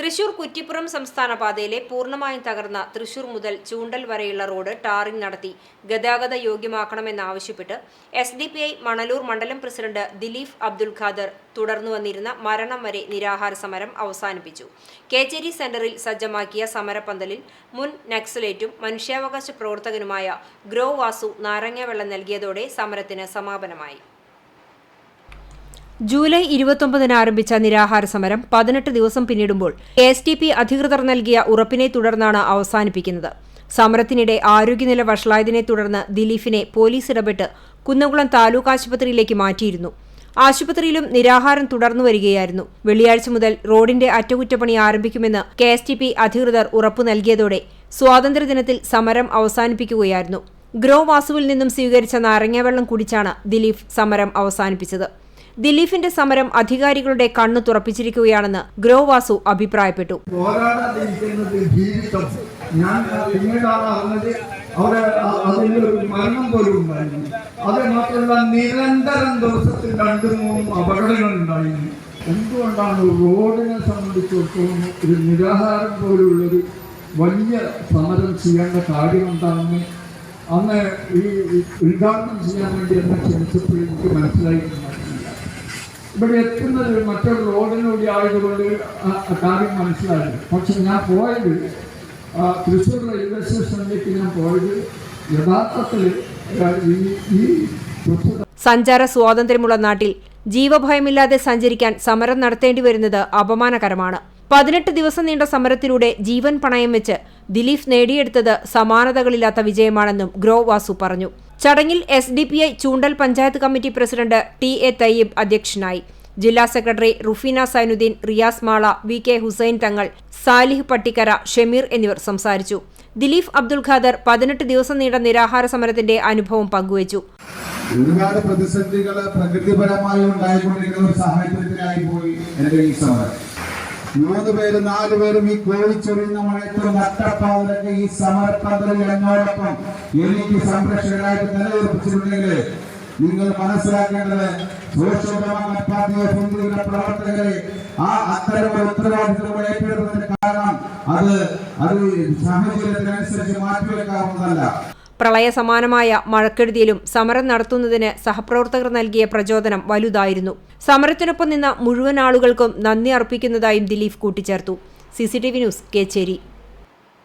തൃശൂർ കുറ്റിപ്പുറം സംസ്ഥാന പാതയിലെ പൂർണമായും തകർന്ന തൃശൂർ മുതൽ ചൂണ്ടൽ വരെയുള്ള റോഡ് ടാറിംഗ് നടത്തി ഗതാഗത യോഗ്യമാക്കണമെന്നാവശ്യപ്പെട്ട് S D P I Manalur മണ്ഡലം പ്രസിഡന്റ് ദിലീഫ് അബ്ദുൽ ഖാദർ തുടർന്നു വന്നിരുന്ന മരണം വരെ നിരാഹാര സമരം അവസാനിപ്പിച്ചു. കേച്ചേരി സെന്ററിൽ സജ്ജമാക്കിയ സമരപ്പന്തലിൽ മുൻ നക്സലേറ്റും മനുഷ്യാവകാശ പ്രവർത്തകനുമായ ഗ്രോ വാസു നാരങ്ങാവെള്ളം നൽകിയതോടെ സമരത്തിന് സമാപനമായി. ജൂലൈ ഇരുപത്തൊമ്പതിന് ആരംഭിച്ച നിരാഹാര സമരം പതിനെട്ട് ദിവസം പിന്നിടുമ്പോൾ കെ എസ് ടി പി അധികൃതർ നൽകിയ ഉറപ്പിനെ തുടർന്നാണ് അവസാനിപ്പിക്കുന്നത്. സമരത്തിനിടെ ആരോഗ്യനില വഷളായതിനെ തുടർന്ന് ദിലീഫിനെ പോലീസ് ഇടപെട്ട് കുന്നംകുളം താലൂക്ക് ആശുപത്രിയിലേക്ക് മാറ്റിയിരുന്നു. ആശുപത്രിയിലും നിരാഹാരം തുടർന്നു വരികയായിരുന്നു. വെള്ളിയാഴ്ച മുതൽ റോഡിന്റെ അറ്റകുറ്റപ്പണി ആരംഭിക്കുമെന്ന് കെ എസ് ടി പി അധികൃതർ ഉറപ്പു നൽകിയതോടെ സ്വാതന്ത്ര്യദിനത്തിൽ സമരം അവസാനിപ്പിക്കുകയായിരുന്നു. ഗ്രോ വാസുവിൽ നിന്നും സ്വീകരിച്ച നാരങ്ങാവെള്ളം കുടിച്ചാണ് ദിലീഫ് സമരം അവസാനിപ്പിച്ചത്. ദിലീപിന്റെ സമരം അധികാരികളുടെ കണ്ണു തുറപ്പിച്ചിരിക്കുകയാണെന്ന് ഗ്രോവാസു അഭിപ്രായപ്പെട്ടു. എന്തുകൊണ്ടാണ് റോഡിനെ സംബന്ധിച്ചിടത്തോളം ഒരു നിരാഹാരം പോലുള്ളൊരു വലിയ സമരം ചെയ്യേണ്ട കാര്യം എന്താണെന്ന് അന്ന് ഈ ഉദ്ഘാടനം ചെയ്യാൻ വേണ്ടി എന്നെ ക്ഷണിച്ചപ്പോൾ എനിക്ക് മനസ്സിലായിട്ടുണ്ടായിരുന്നില്ല ഇവിടെ എത്തുന്നത് മറ്റൊരു റോഡിലൂടെ ആയതുകൊണ്ട് കാര്യം മനസ്സിലായി പക്ഷെ ഞാൻ പോയത് തൃശ്ശൂർ റെയിൽവേ സ്റ്റേഷനിലേക്ക് ഞാൻ പോയത് യഥാർത്ഥത്തിൽ ഈ സഞ്ചാര സ്വാതന്ത്ര്യമുള്ള നാട്ടിൽ ജീവഭയമില്ലാതെ സഞ്ചരിക്കാൻ സമരം നടത്തേണ്ടി വരുന്നത് അപമാനകരമാണ്. പതിനെട്ട് ദിവസം നീണ്ട സമരത്തിലൂടെ ജീവൻ പണയം വെച്ച് ദിലീപ് നേടിയെടുത്തത് സമാനതകളില്ലാത്ത വിജയമാണെന്നും ഗ്രോ വാസു പറഞ്ഞു. ചടങ്ങിൽ S D P I Choondal panchayat committee president T A Thayyib അധ്യക്ഷനായി. ജില്ലാ secretary Rufeena Zainudheen Riyas Mala V K Hussain Thangal Salih Pattikkara Shameer എന്നിവർ സംസാരിച്ചു. ദിലീപ് അബ്ദുൽ ഖാദർ പതിനെട്ട് ദിവസം നീണ്ട നിരാഹാര സമരത്തിന്റെ അനുഭവം പങ്കുവച്ചു. ഒരുപാട് പ്രതിസന്ധികൾ പ്രകൃതിപരമായി ഉണ്ടായിക്കൊണ്ടിരിക്കുന്ന സാഹചര്യത്തിലായി പോയി എന്റെ ഈ സമരം. മൂന്ന് പേര് നാല് പേരും ഈ കോഴിച്ചൊറിയുന്ന മഴയത്തും നട്ടപ്പാതിലൊക്കെ ഈ സമരപ്പന്തലിൽ എന്നോടൊപ്പം എനിക്ക് സംരക്ഷകരായിട്ട് നിലനിർപ്പിച്ചിട്ടുണ്ടെങ്കിൽ നിങ്ങൾ മനസ്സിലാക്കേണ്ടത് പ്രവർത്തകരെ ആ അത്തരം ഒരു ഉത്തരവാദിത്വം ഏറ്റെടുത്തതിന് കാരണം അത് അത് സാഹചര്യത്തിനനുസരിച്ച് മാറ്റിവെക്കാവുന്നതല്ല. പ്രളയ സമാനമായ മഴക്കെടുതിയിലും സമരം നടത്തുന്നതിന് സഹപ്രവർത്തകർ നൽകിയ പ്രചോദനം വലുതായിരുന്നു. സമരത്തിനൊപ്പം നിന്ന മുഴുവൻ ആളുകൾക്കും നന്ദി അർപ്പിക്കുന്നതായും ദിലീപ് കൂട്ടിച്ചേർത്തു. CCTV news Kechery.